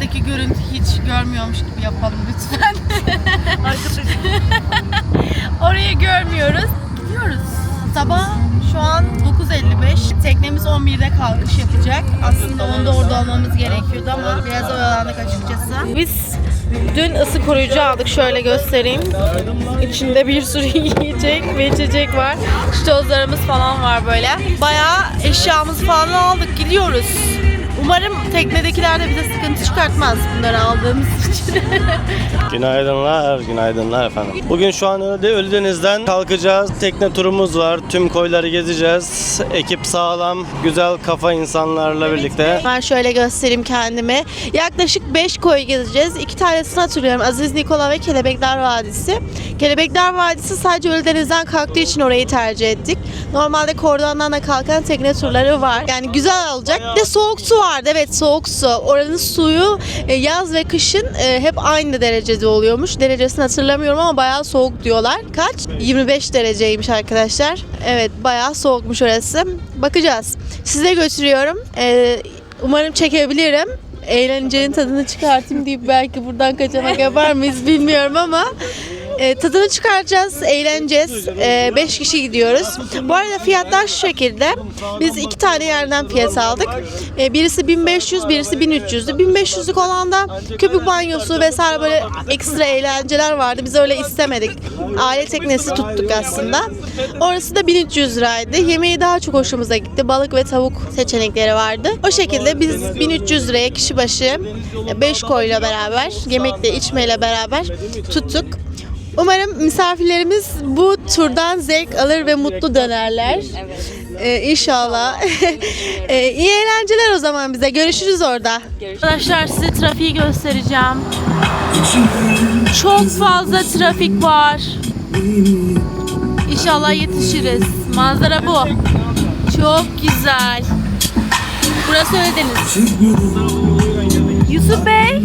Arkadaki görüntü hiç görmüyormuş gibi yapalım lütfen. Orayı görmüyoruz. Gidiyoruz. Sabah şu an 9.55. Teknemiz 11'de kalkış yapacak. Aslında onda orada olmamız gerekiyordu ama biraz oyalandık açıkçası. Biz dün ısı koruyucu aldık. Şöyle göstereyim. İçinde bir sürü yiyecek ve içecek var. Şu tozlarımız falan var böyle. Bayağı eşyamızı falan aldık. Gidiyoruz. Umarım teknedekiler de bize sıkıntı çıkartmaz bunları aldığımız için. Günaydınlar, günaydınlar efendim. Bugün şu an Ölü- Ölüdeniz'den kalkacağız. Tekne turumuz var. Tüm koyları gezeceğiz. Ekip sağlam, güzel kafa insanlarla birlikte. Ben şöyle göstereyim kendimi. Yaklaşık 5 koy gezeceğiz. İki tanesini hatırlıyorum. Aziz Nikola ve Kelebekler Vadisi. Kelebekler Vadisi sadece Ölüdeniz'den kalktığı için orayı tercih ettik. Normalde kordondan da kalkan tekne turları var. Yani güzel olacak. Bir de soğuk su vardı. Evet soğuk su. Oranın suyu e, yaz ve kışın e, hep aynı derecede oluyormuş. Derecesini hatırlamıyorum ama bayağı soğuk diyorlar. Kaç? 25 dereceymiş arkadaşlar. Evet bayağı soğukmuş orası. Bakacağız. Size götürüyorum. E, umarım çekebilirim. Eğlencenin tadını çıkartayım deyip belki buradan kaçamak yapar mıyız bilmiyorum ama e, tadını çıkaracağız, eğleneceğiz. 5 kişi gidiyoruz. Bu arada fiyatlar şu şekilde. Biz iki tane yerden fiyat aldık. E, birisi 1500, birisi 1300'dü. 1500'lük olan da köpük banyosu vesaire böyle ekstra eğlenceler vardı. Biz öyle istemedik. Aile teknesi tuttuk aslında. Orası da 1300 liraydı. Yemeği daha çok hoşumuza gitti. Balık ve tavuk seçenekleri vardı. O şekilde biz 1300 liraya kişi başı 5 koyla beraber, yemekle içmeyle beraber tuttuk. Umarım misafirlerimiz bu turdan zevk alır ve mutlu dönerler. Evet. inşallah. Ee, iyi eğlenceler o zaman bize. Görüşürüz orada. Arkadaşlar size trafiği göstereceğim. Çok fazla trafik var. İnşallah yetişiriz. Manzara bu. Çok güzel. Burası Ölüdeniz. Yusuf Bey.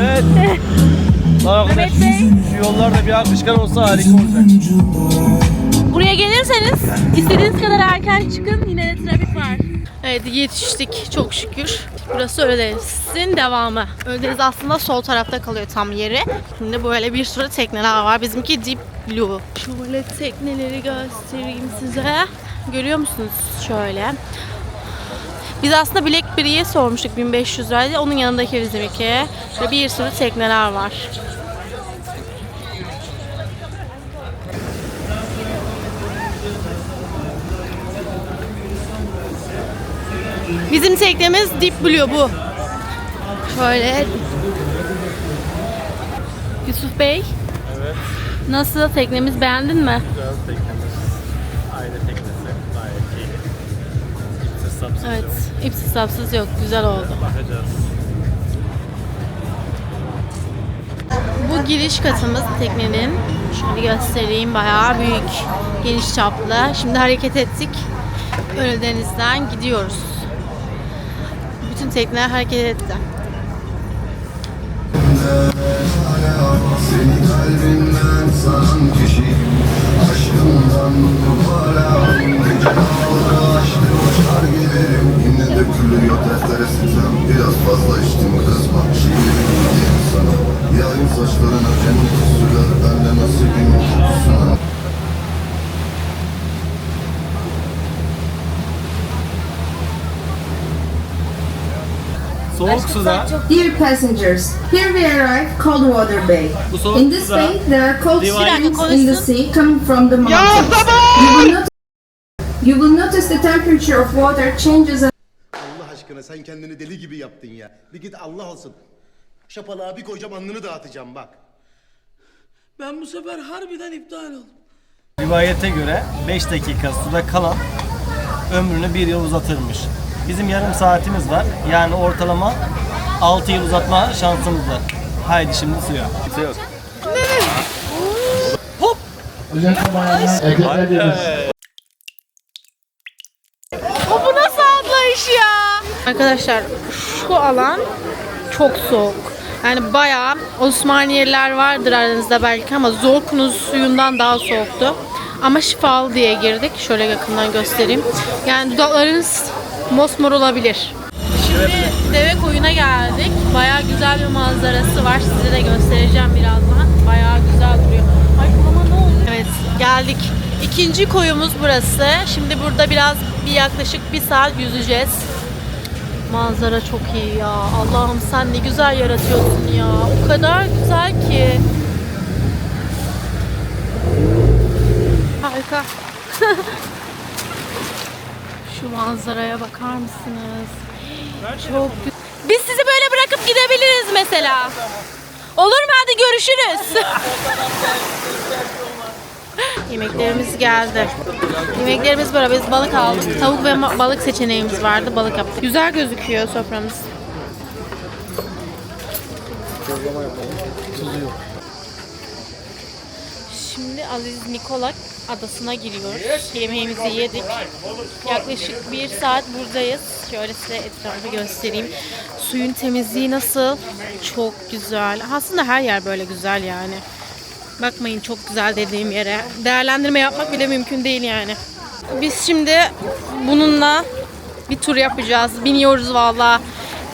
Evet. Mehmet Bey. Şu yollarda bir akışkan olsa harika olacak. Buraya gelirseniz istediğiniz kadar erken çıkın yine de trafik var. Evet yetiştik çok şükür. Burası Ölüdeniz'in devamı. Ölüdeniz aslında sol tarafta kalıyor tam yeri. Şimdi böyle bir sürü tekneler var. Bizimki Deep Blue. Şöyle tekneleri göstereyim size. Görüyor musunuz? Şöyle. Biz aslında Blackberry'ye sormuştuk 1500 liraydı. Onun yanındaki bizimki. Şöyle bir sürü tekneler var. Bizim teknemiz Deep Blue bu. Şöyle. Yusuf Bey. Evet. Nasıl teknemiz beğendin mi? Güzel teknemiz. Aile teknesi. Sapsız Evet. yok. İpsiz sapsız yok. Güzel oldu. Bakacağız. Bu giriş katımız teknenin. Şöyle göstereyim. Bayağı büyük. Geniş çaplı. Şimdi hareket ettik. Ölüdeniz'den gidiyoruz. Bütün tekneler hareket etti. Seni kalbimden saran kişi fazla içtim kızma Şimdi gideyim sana Yayın saçlarına cennet sürer Benle nasibim kokusuna Soğuk suda Dear passengers, here we arrive Coldwater Bay. In this bay, there are cold springs in the sea coming from the mountains. You will, not- you will notice the temperature of water changes Aşkına sen kendini deli gibi yaptın ya. Bir git Allah olsun. Şapalığa bir koyacağım alnını dağıtacağım bak. Ben bu sefer harbiden iptal oldum. rivayete göre 5 dakika suda kalan ömrünü bir yıl uzatırmış. Bizim yarım saatimiz var. Yani ortalama 6 yıl uzatma şansımız var. Haydi şimdi suya. Kimse yok. Bu nasıl atlayış ya? Arkadaşlar şu alan çok soğuk. Yani bayağı Osmaniyeliler vardır aranızda belki ama Zorkunuz suyundan daha soğuktu. Ama şifalı diye girdik. Şöyle yakından göstereyim. Yani dudaklarınız mosmor olabilir. Şimdi deve koyuna geldik. Bayağı güzel bir manzarası var. Size de göstereceğim birazdan. Bayağı güzel duruyor. Ay kulağıma ne oldu? Evet geldik. İkinci koyumuz burası. Şimdi burada biraz bir yaklaşık bir saat yüzeceğiz. Manzara çok iyi ya. Allah'ım sen ne güzel yaratıyorsun ya. O kadar güzel ki. Harika. Şu manzaraya bakar mısınız? Çok güzel. Biz sizi böyle bırakıp gidebiliriz mesela. Olur mu? Hadi görüşürüz. Yemeklerimiz geldi. Yemeklerimiz böyle. Biz balık aldık. Tavuk ve balık seçeneğimiz vardı. Balık yaptık. Güzel gözüküyor soframız. Şimdi Aziz Nikolak adasına giriyoruz. Yemeğimizi yedik. Yaklaşık bir saat buradayız. Şöyle size etrafı göstereyim. Suyun temizliği nasıl? Çok güzel. Aslında her yer böyle güzel yani. Bakmayın çok güzel dediğim yere. Değerlendirme yapmak bile mümkün değil yani. Biz şimdi bununla bir tur yapacağız. Biniyoruz valla.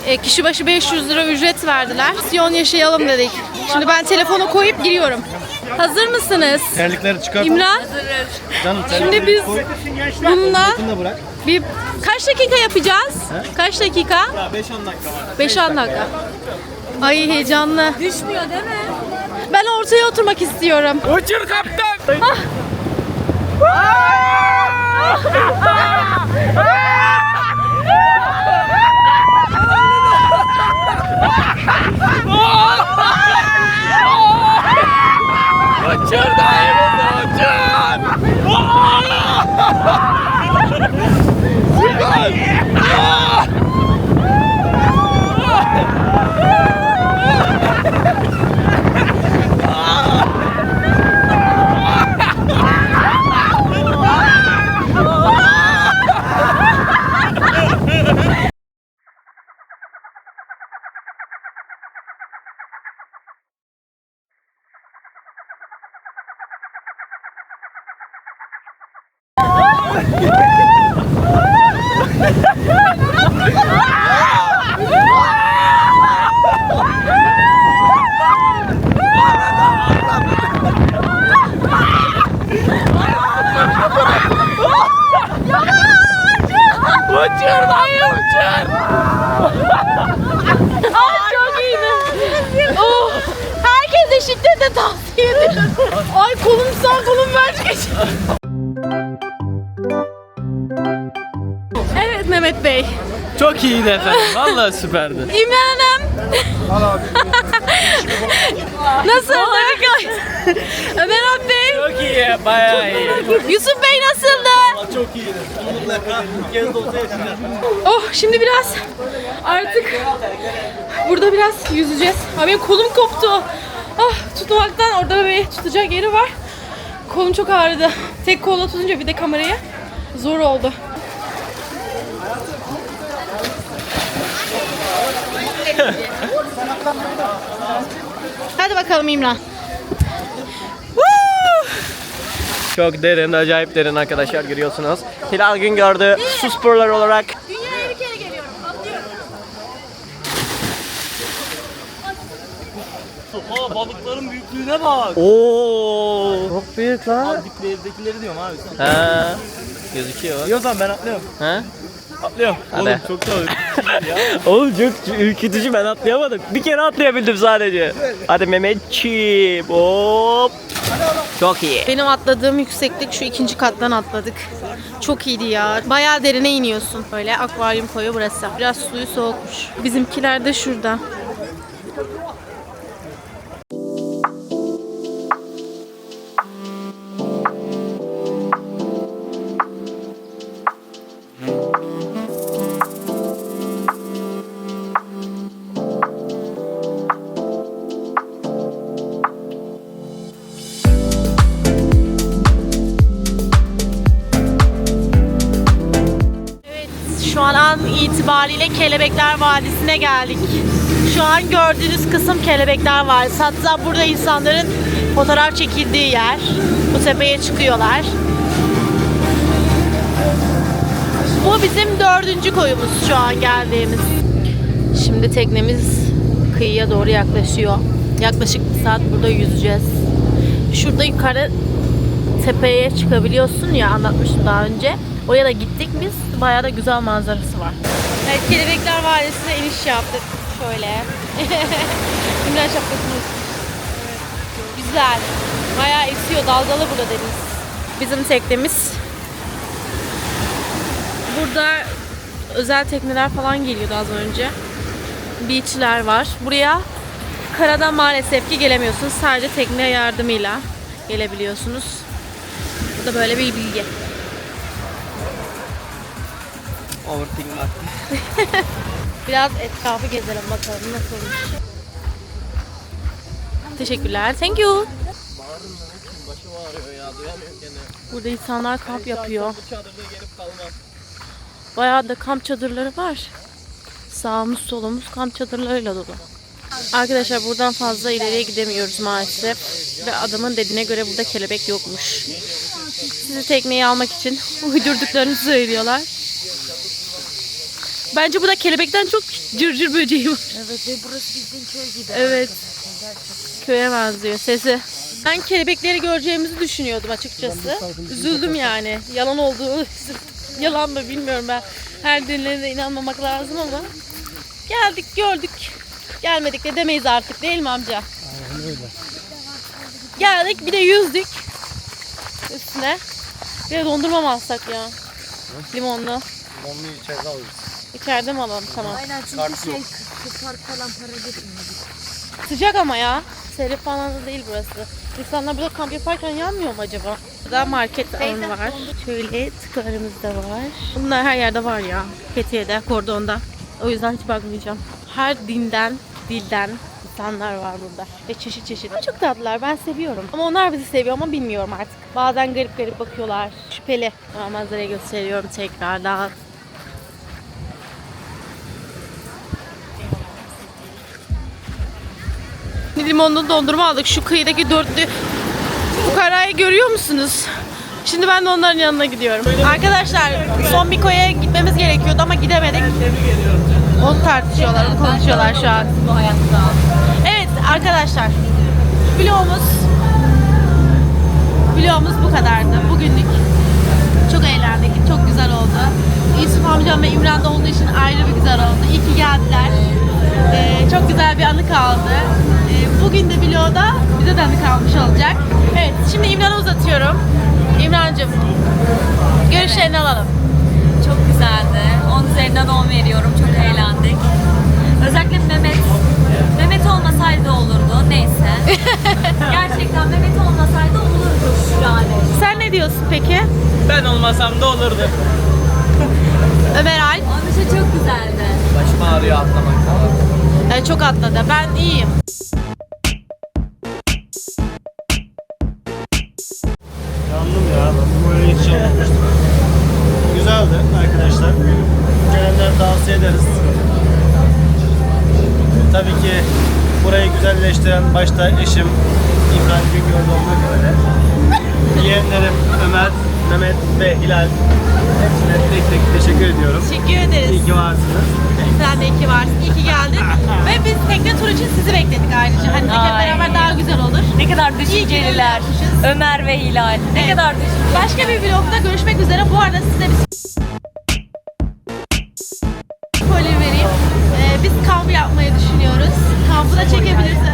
E, kişi başı 500 lira ücret verdiler. Siyon yaşayalım dedik. Şimdi ben telefonu koyup giriyorum. Hazır mısınız? Terlikleri çıkart. İmran? Canım Şimdi biz bununla da bırak. bir kaç dakika yapacağız? Kaç dakika? 5-10 dakika var. 5-10 dakika. Ay heyecanlı. Düşmüyor değil mi? Ben ortaya oturmak istiyorum. Uçur kaptan. Ay çok iyiydi. Oh, herkese şiddetle tavsiye ederim. Ay kolum sağ kolum felç Evet Mehmet Bey. Çok iyiydi efendim. Vallahi süperdi. İmran Hanım. nasıldı? Ömer abi. Çok iyi. Bayağı iyi. Yusuf Bey nasıldı? Çok iyiydi. Mutlaka bir kez de olsa yaşayacağız. Oh şimdi biraz artık burada biraz yüzeceğiz. Abi benim kolum koptu. Ah tutmaktan orada bebeği tutacak yeri var. Kolum çok ağrıdı. Tek kolla tutunca bir de kamerayı zor oldu. Hadi bakalım İmran. Çok derin, acayip derin arkadaşlar görüyorsunuz. Hilal Güngör'de su sporları olarak Dünyaya bir kere geliyorum. Atlıyorum. Aa balıkların büyüklüğüne bak. Oo. Çok büyük lan. Dipli evdekileri diyorum abi sen. He. Gözüküyor. İyi o zaman ben atlıyorum. He? Atlıyorum. Hadi. Oğlum çok da Oğlum çok ürkütücü ben atlayamadım. Bir kere atlayabildim sadece. Hadi Mehmetçiğim. Hop. Çok iyi. Benim atladığım yükseklik şu ikinci kattan atladık. Çok iyiydi ya. Bayağı derine iniyorsun. Böyle akvaryum koyu burası. Biraz suyu soğukmuş. Bizimkiler de şurada. An itibariyle Kelebekler Vadisi'ne geldik. Şu an gördüğünüz kısım Kelebekler Vadisi. Hatta burada insanların fotoğraf çekildiği yer. Bu tepeye çıkıyorlar. Bu bizim dördüncü koyumuz şu an geldiğimiz. Şimdi teknemiz kıyıya doğru yaklaşıyor. Yaklaşık bir saat burada yüzeceğiz. Şurada yukarı tepeye çıkabiliyorsun ya anlatmıştım daha önce. Oraya da gittik biz. Bayağı da güzel manzarası var. Evet, Kelebekler Vadisi'ne iniş yaptık. Şöyle. Ümran şapkasını Güzel. Bayağı esiyor. Dalgalı burada deniz. Bizim teknemiz. Burada özel tekneler falan geliyordu az önce. Beachler var. Buraya karadan maalesef ki gelemiyorsunuz. Sadece tekne yardımıyla gelebiliyorsunuz. Da böyle bir bilgi. Overthink Biraz etrafı gezelim bakalım nasılmış. Teşekkürler. Thank you. Burada insanlar kamp yapıyor. Bayağı da kamp çadırları var. Sağımız solumuz kamp çadırlarıyla dolu. Arkadaşlar buradan fazla ileriye gidemiyoruz maalesef. Ve adamın dediğine göre burada kelebek yokmuş. Sizi tekneyi almak için uydurduklarını söylüyorlar. Bence burada kelebekten çok cırcır böceği var. Evet ve burası bizim köy gibi. Evet. Köye benziyor sesi. Ben kelebekleri göreceğimizi düşünüyordum açıkçası. Üzüldüm yani. Yalan olduğu yalan mı bilmiyorum ben. Her dinlerine inanmamak lazım ama geldik gördük. Gelmedik de demeyiz artık değil mi amca? Aynen öyle. Geldik bir de yüzdük üstüne. Bir de dondurma mı alsak ya? Limonlu. Onu içeride alırız. İçeride mi alalım? Tamam. Aynen çünkü şey park falan para getirmedik. Sıcak ama ya. Serin falan da değil burası. İnsanlar burada kamp yaparken yanmıyor mu acaba? Burada market alanı var. Şöyle tıklarımız da var. Bunlar her yerde var ya. Fethiye'de, Kordon'da. O yüzden hiç bakmayacağım. Her dinden, dilden insanlar var burada. Ve çeşit çeşit. Çok tatlılar. Ben seviyorum. Ama onlar bizi seviyor ama bilmiyorum artık. Bazen garip garip bakıyorlar. Şüpheli. Ama manzarayı gösteriyorum tekrardan. Limonlu dondurma aldık. Şu kıyıdaki dörtlü fukarayı görüyor musunuz? Şimdi ben de onların yanına gidiyorum. Arkadaşlar son bir koya gitmemiz gerekiyordu ama gidemedik. Onu tartışıyorlar, onu konuşuyorlar şu an. Bu hayatta. Evet arkadaşlar. Vlogumuz Vlogumuz bu kadardı. Bugünlük çok eğlendik. Çok güzel oldu. Yusuf amcam ve İmran da olduğu için ayrı bir güzel oldu. İyi ki geldiler. Ee, çok güzel bir anı kaldı. Ee, bugün de vlogda bize de anı kalmış olacak. Evet şimdi İmran'a uzatıyorum. İmrancığım görüşlerini alalım. Çok güzeldi. 10 üzerinden 10 veriyorum. Çok eğlendik. Özellikle Mehmet. Mehmet olmasaydı olurdu. Neyse. Gerçekten Mehmet olmasaydı olurdu yani. Sen ne diyorsun peki? Ben olmasam da olurdu. Ömer Alp. Onun için çok güzeldi. Başım ağrıyor atlamaktan. Ee, çok atladı. Ben iyiyim. Yandım ya. Böyle hiç yapmamıştım. Güzeldi arkadaşlar. Tavsiye ederiz. Tabii ki burayı güzelleştiren başta eşim İbrahim Güngör'de olmak üzere. Yeğenlerim Ömer, Mehmet ve Hilal. Hepsine tek tek teşekkür ediyorum. Teşekkür ederiz. İyi ki varsınız. Sen de iyi ki varsın. İyi ki geldin. Ve biz tekne turu için sizi bekledik ayrıca. Hani tekne Ay. beraber daha güzel olur. Ne kadar düşünceliler. Ömer ve Hilal. Ne Evet. kadar düşünceli. Başka bir vlogda görüşmek üzere. Bu arada size bir biz kamp yapmayı düşünüyoruz. Kampı da çekebiliriz.